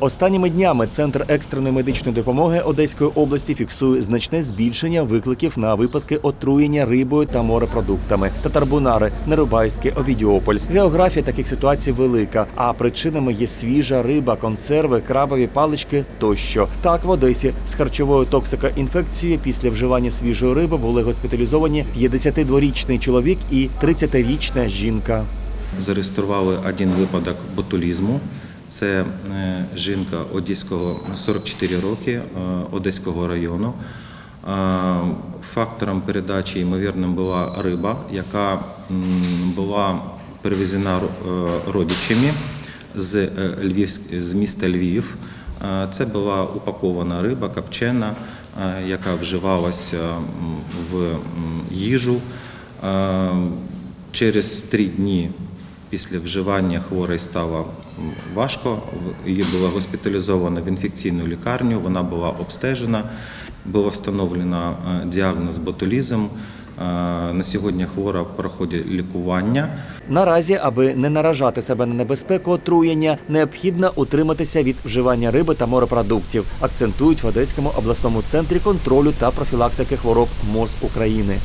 Останніми днями центр екстреної медичної допомоги Одеської області фіксує значне збільшення викликів на випадки отруєння рибою та морепродуктами. Татарбунари, Нерубайське, Овідіополь. Географія таких ситуацій велика, а причинами є свіжа риба, консерви, крабові палички тощо. Так в Одесі з харчовою токсикоінфекцією після вживання свіжої риби були госпіталізовані 52-річний чоловік і 30-річна жінка. Зареєстрували один випадок ботулізму. Це е, жінка одеського 44 роки е, Одеського району. Е, Фактором передачі ймовірним була риба, яка була перевезена родичами з Львівськ- з міста Львів. Це була упакована риба, копчена, яка вживалася в їжу. Через три дні після вживання хворої стало важко. Її було госпіталізовано в інфекційну лікарню. Вона була обстежена. Було встановлено е, діагноз ботулізм. Е, На сьогодні хвора проходить лікування. Наразі, аби не наражати себе на небезпеку отруєння, необхідно утриматися від вживання риби та морепродуктів, акцентують в Одеському обласному центрі контролю та профілактики хвороб МОЗ України.